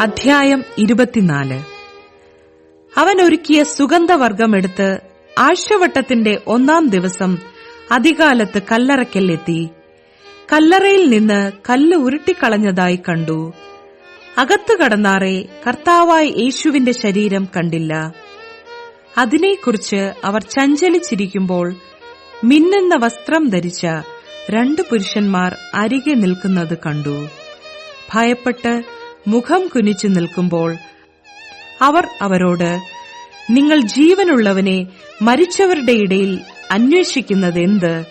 അധ്യായം ഇരുപത്തിനാല്. അവൻ ഒരുക്കിയ സുഗന്ധവർഗം എടുത്ത് ആഴ്ചവട്ടത്തിന്റെ ഒന്നാം ദിവസം അധികാലത്ത് കല്ലറയ്ക്കൽ എത്തി കല്ലറയിൽ നിന്ന് കല്ല് ഉരുട്ടിക്കളഞ്ഞതായി കണ്ടു. അകത്തു കടന്നാറെ കർത്താവായ യേശുവിന്റെ ശരീരം കണ്ടില്ല. അതിനെക്കുറിച്ച് അവർ ചഞ്ചലിച്ചിരിക്കുമ്പോൾ മിന്നുന്ന വസ്ത്രം ധരിച്ച രണ്ടു പുരുഷന്മാർ അരികെ നിൽക്കുന്നത് കണ്ടു. ഭയപ്പെട്ട് മുഖം കുനിച്ചു നിൽക്കുമ്പോൾ അവർ അവരോട് നിങ്ങൾ ജീവനുള്ളവനെ മരിച്ചവരുടെ ഇടയിൽ അന്വേഷിക്കുന്നതെന്ത്?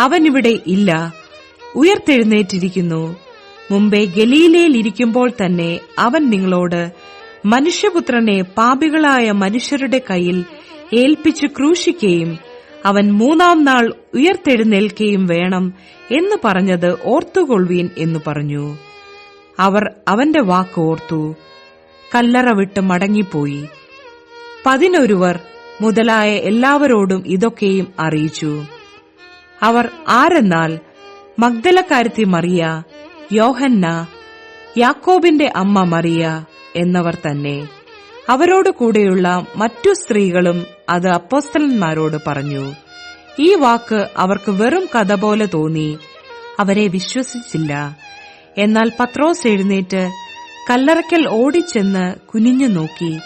അവനിവിടെ ഇല്ല ഉയർത്തെഴുന്നേറ്റിരിക്കുന്നു. മുമ്പേ ഗലീലയിൽ ഇരിക്കുമ്പോൾ തന്നെ അവൻ നിങ്ങളോട് മനുഷ്യപുത്രനെ പാപികളായ മനുഷ്യരുടെ കയ്യിൽ ഏൽപ്പിച്ചു ക്രൂശിക്കുകയും അവൻ മൂന്നാം നാൾ ഉയർത്തെഴുന്നേൽക്കുകയും വേണം എന്ന് പറഞ്ഞത് ഓർത്തുകൊള്ളുവീൻ എന്ന് പറഞ്ഞു. അവർ അവന്റെ വാക്ക് ഓർത്തു. കല്ലറ വിട്ട് മടങ്ങിപ്പോയി. പതിനൊരുവർ മുതലായ എല്ലാവരോടും ഇതൊക്കെയും അറിയിച്ചു. അവർ ആരെന്നാൽ മഗ്ദലക്കാരത്തി മറിയ യോഹന്ന യാക്കോബിന്റെ അമ്മ മറിയ എന്നവർ തന്നെ. അവരോട് കൂടെയുള്ള മറ്റു സ്ത്രീകളും അത് അപ്പോസ്തലന്മാരോട് പറഞ്ഞു ഈ വാക്ക് അവർക്ക് വെറും കഥ പോലെ തോന്നി അവരെ വിശ്വസിച്ചില്ല. എന്നാൽ പത്രോസ് എഴുന്നേറ്റ് കല്ലറയ്ക്കൽ ഓടിച്ചെന്ന് കുനിഞ്ഞു നോക്കി.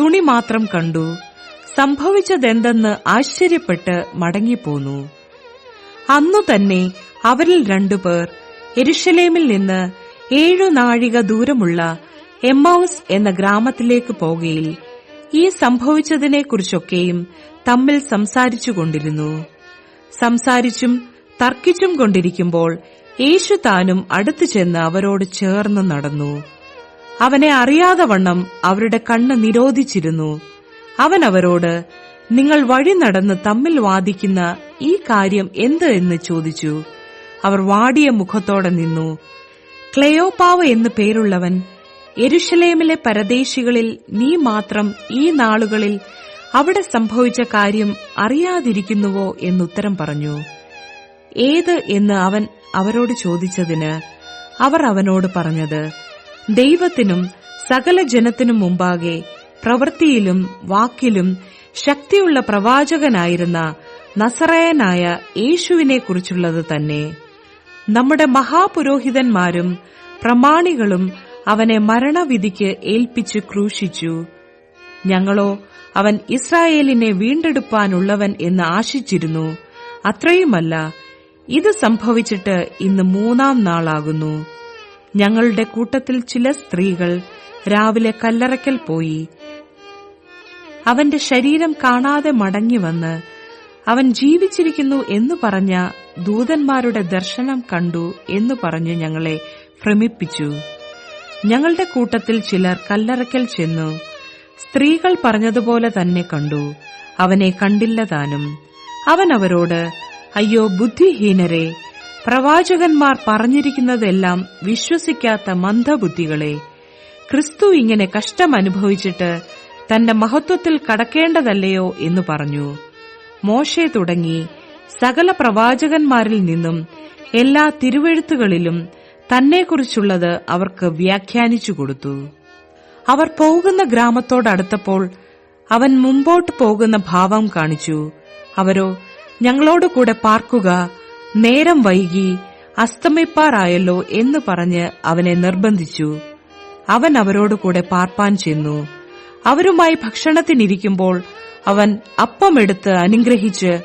തുണി മാത്രം കണ്ടു. സംഭവിച്ചതെന്തെന്ന് ആശ്ചര്യപ്പെട്ട് മടങ്ങിപ്പോന്നു. അന്നു തന്നെ അവരിൽ രണ്ടുപേർ എരുഷലേമിൽ നിന്ന് ഏഴു നാഴിക ദൂരമുള്ള എമ്മൌസ് എന്ന ഗ്രാമത്തിലേക്ക് പോകുകയിൽ ഈ സംഭവിച്ചതിനെക്കുറിച്ചൊക്കെയും തമ്മിൽ സംസാരിച്ചുകൊണ്ടിരുന്നു. സംസാരിച്ചും തർക്കിച്ചും കൊണ്ടിരിക്കുമ്പോൾ യേശു താനും അടുത്തു ചെന്ന് അവരോട് ചേർന്ന് നടന്നു. അവനെ അറിയാതെ വണ്ണം അവരുടെ കണ്ണ് നിരോധിച്ചിരുന്നു. അവൻ അവരോട് നിങ്ങൾ വഴി നടന്ന് തമ്മിൽ വാദിക്കുന്ന ഈ കാര്യം എന്ത് എന്ന് ചോദിച്ചു. അവർ വാടിയ മുഖത്തോടെ നിന്നു. ക്ലെയോപാവ് എന്നു പേരുള്ളവൻ എരുഷലേമിലെ പരദേശികളിൽ നീ മാത്രം ഈ നാളുകളിൽ അവിടെ സംഭവിച്ച കാര്യം അറിയാതിരിക്കുന്നുവോ എന്നുത്തരം പറഞ്ഞു. ഏത് എന്ന് അവൻ അവരോട് ചോദിച്ചതിന് അവർ അവനോട് പറഞ്ഞത് ദൈവത്തിനും സകല ജനത്തിനും മുമ്പാകെ പ്രവൃത്തിയിലും വാക്കിലും ശക്തിയുള്ള പ്രവാചകനായിരുന്ന നസറയനായ യേശുവിനെ കുറിച്ചുള്ളത് തന്നെ. നമ്മുടെ മഹാപുരോഹിതന്മാരും പ്രമാണികളും അവനെ മരണവിധിക്ക് ഏൽപ്പിച്ച് ക്രൂശിച്ചു. ഞങ്ങളോ അവൻ ഇസ്രായേലിനെ വീണ്ടെടുപ്പാനുള്ളവൻ എന്ന് ആശിച്ചിരുന്നു. അത്രയുമല്ല ഇത് സംഭവിച്ചിട്ട് ഇന്ന് മൂന്നാം നാളാകുന്നു. ഞങ്ങളുടെ കൂട്ടത്തിൽ ചില സ്ത്രീകൾ രാവിലെ കല്ലറയ്ക്കൽ പോയി. അവന്റെ ശരീരം കാണാതെ മടങ്ങി വന്ന് അവൻ ജീവിച്ചിരിക്കുന്നു എന്ന് പറഞ്ഞ ദൂതന്മാരുടെ ദർശനം കണ്ടു എന്ന് പറഞ്ഞു ഞങ്ങളെ ഭ്രമിപ്പിച്ചു. ഞങ്ങളുടെ കൂട്ടത്തിൽ ചിലർ കല്ലറയ്ക്കൽ ചെന്നു. സ്ത്രീകൾ പറഞ്ഞതുപോലെ തന്നെ കണ്ടു. അവനെ കണ്ടില്ല താനും. അവൻ അവരോട് അയ്യോ ബുദ്ധിഹീനരെ. പ്രവാചകന്മാർ പറഞ്ഞിരിക്കുന്നതെല്ലാം വിശ്വസിക്കാത്ത മന്ദബുദ്ധികളെ. ക്രിസ്തു ഇങ്ങനെ കഷ്ടം അനുഭവിച്ചിട്ട് തന്റെ മഹത്വത്തിൽ കടക്കേണ്ടതല്ലയോ എന്ന് പറഞ്ഞു. മോശെ തുടങ്ങി സകല പ്രവാചകന്മാരിൽ നിന്നും എല്ലാ തിരുവെഴുത്തുകളിലും തന്നെക്കുറിച്ചുള്ളത് അവർക്ക് വ്യാഖ്യാനിച്ചു കൊടുത്തു. അവർ പോകുന്ന ഗ്രാമത്തോടടുത്തപ്പോൾ അവൻ മുമ്പോട്ട് പോകുന്ന ഭാവം കാണിച്ചു. അവരോ ഞങ്ങളോട് കൂടെ പാർക്കുക. നേരം വൈകി അസ്തമിപ്പാറായല്ലോ എന്ന് പറഞ്ഞ് അവനെ നിർബന്ധിച്ചു. അവൻ അവരോട് കൂടെ പാർപ്പാൻ ചെന്നു. അവരുമായി ഭക്ഷണത്തിനിരിക്കുമ്പോൾ അവൻ അപ്പമെടുത്ത് അനുഗ്രഹിച്ച്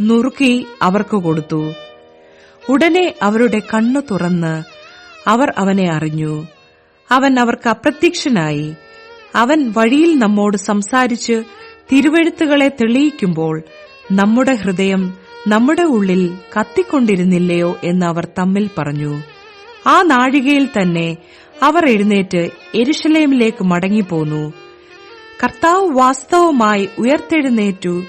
നുറുക്കി അവർക്ക് കൊടുത്തു. ഉടനെ അവരുടെ കണ്ണു തുറന്ന് അവർ അവനെ അറിഞ്ഞു. അവൻ അവർക്ക് അപ്രത്യക്ഷനായി. അവൻ വഴിയിൽ നമ്മോട് സംസാരിച്ച് തിരുവെഴുത്തുകളെ തെളിയിക്കുമ്പോൾ നമ്മുടെ ഹൃദയം നമ്മുടെ ഉള്ളിൽ കത്തിക്കൊണ്ടിരുന്നില്ലയോ എന്ന് അവർ തമ്മിൽ പറഞ്ഞു. ആ നാഴികയിൽ തന്നെ അവർ എഴുന്നേറ്റ് എരുഷലേമിലേക്ക് മടങ്ങിപ്പോന്നു. കർത്താവ് വാസ്തവമായി ഉയർത്തെഴുന്നേറ്റു.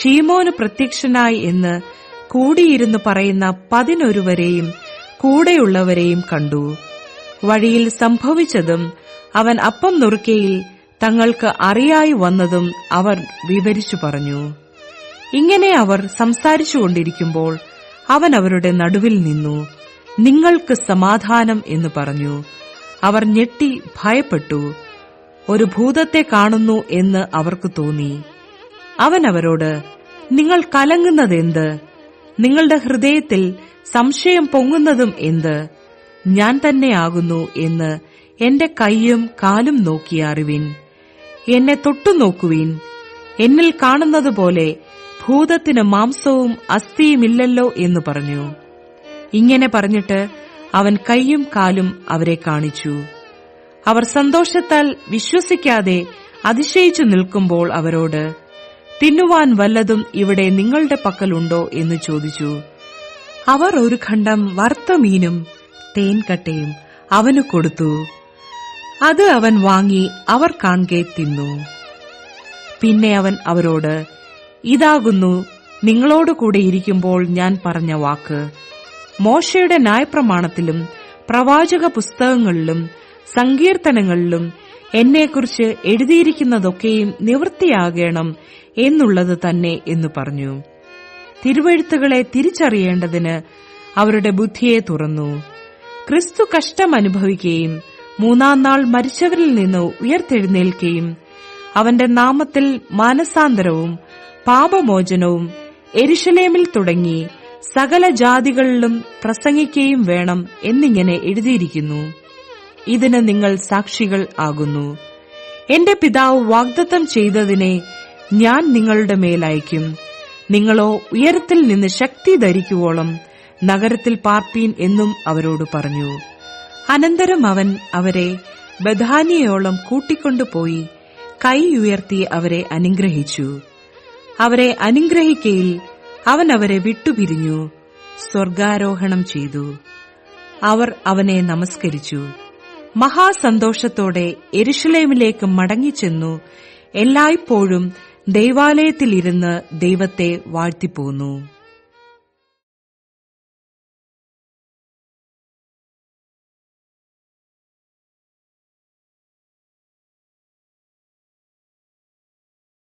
ഷീമോന് പ്രത്യക്ഷനായി എന്ന് കൂടിയിരുന്ന് പറയുന്ന പതിനൊരുവരെയും കൂടെയുള്ളവരെയും കണ്ടു. വഴിയിൽ സംഭവിച്ചതും അവൻ അപ്പം നുറുക്കയിൽ തങ്ങൾക്ക് അറിയായി വന്നതും അവർ വിവരിച്ചു പറഞ്ഞു. ഇങ്ങനെ അവർ സംസാരിച്ചുകൊണ്ടിരിക്കുമ്പോൾ അവൻ അവരുടെ നടുവിൽ നിന്നു നിങ്ങൾക്ക് സമാധാനം എന്ന് പറഞ്ഞു. അവർ ഞെട്ടി ഭയപ്പെട്ടു. ഒരു ഭൂതത്തെ കാണുന്നു എന്ന് അവർക്ക് തോന്നി. അവൻ അവരോട് നിങ്ങൾ കലങ്ങുന്നതെന്ത്? നിങ്ങളുടെ ഹൃദയത്തിൽ സംശയം പൊങ്ങുന്നതും എന്ത്? ഞാൻ തന്നെയാകുന്നു എന്ന് എന്റെ കൈയും കാലും നോക്കി അറിവിൻ. എന്നെ തൊട്ടുനോക്കുവിൻ. എന്നിൽ കാണുന്നതുപോലെ ഭൂതത്തിന് മാംസവും അസ്ഥിയുമില്ലല്ലോ എന്ന് പറഞ്ഞു. ഇങ്ങനെ പറഞ്ഞിട്ട് അവൻ കൈയും കാലും അവരെ കാണിച്ചു. അവർ സന്തോഷത്താൽ വിശ്വസിക്കാതെ അതിശയിച്ചു നിൽക്കുമ്പോൾ അവരോട് തിന്നുവാൻ വല്ലതും ഇവിടെ നിങ്ങളുടെ പക്കലുണ്ടോ? എന്ന് ചോദിച്ചു. അവർ ഒരു ഖണ്ഡം വറുത്ത മീനും തേൻകട്ടയും അവന് കൊടുത്തു. അത് അവൻ വാങ്ങി അവർ കാൺകെ തിന്നു. പിന്നെ അവൻ അവരോട് ഇതാകുന്നു നിങ്ങളോടുകൂടെ ഇരിക്കുമ്പോൾ ഞാൻ പറഞ്ഞ വാക്ക്. മോശയുടെ ന്യായപ്രമാണത്തിലും പ്രവാചക പുസ്തകങ്ങളിലും സങ്കീർത്തനങ്ങളിലും എന്നെക്കുറിച്ച് എഴുതിയിരിക്കുന്നതൊക്കെയും നിവൃത്തിയാകണം എന്നുള്ളത് തന്നെ എന്ന് പറഞ്ഞു. തിരുവഴുത്തുകളെ തിരിച്ചറിയേണ്ടതിന് അവരുടെ ബുദ്ധിയെ തുറന്നു. ക്രിസ്തു കഷ്ടമനുഭവിക്കുകയും മൂന്നാം നാൾ മരിച്ചവരിൽ നിന്ന് ഉയർത്തെഴുന്നേൽക്കുകയും അവന്റെ നാമത്തിൽ മാനസാന്തരവും പാപമോചനവും എരിശലേമിൽ തുടങ്ങി സകല ജാതികളിലും പ്രസംഗിക്കുകയും വേണം എന്നിങ്ങനെ എഴുതിയിരിക്കുന്നു. ഇതിന് നിങ്ങൾ സാക്ഷികൾ ആകുന്നു. എന്റെ പിതാവ് വാഗ്ദത്തം ചെയ്തതിനെ ഞാൻ നിങ്ങളുടെ മേലയക്കും നിങ്ങളോ ഉയരത്തിൽ നിന്ന് ശക്തി ധരിക്കുവോളം നഗരത്തിൽ പാർപ്പീൻ എന്നും അവരോട് പറഞ്ഞു. അനന്തരം അവൻ അവരെ ബഥാനിയോളം കൂട്ടിക്കൊണ്ടുപോയി കൈ ഉയർത്തി അവരെ അനുഗ്രഹിച്ചു. അവരെ അനുഗ്രഹിക്കയിൽ അവൻ അവരെ വിട്ടുപിരിഞ്ഞു സ്വർഗാരോഹണം ചെയ്തു. അവർ അവനെ നമസ്കരിച്ചു. മഹാസന്തോഷത്തോടെ എരുഷലേമിലേക്ക് മടങ്ങിച്ചെന്നു. എല്ലായ്പ്പോഴും ദൈവാലയത്തിലിരുന്ന് ദൈവത്തെ വാഴ്ത്തിപ്പോന്നു.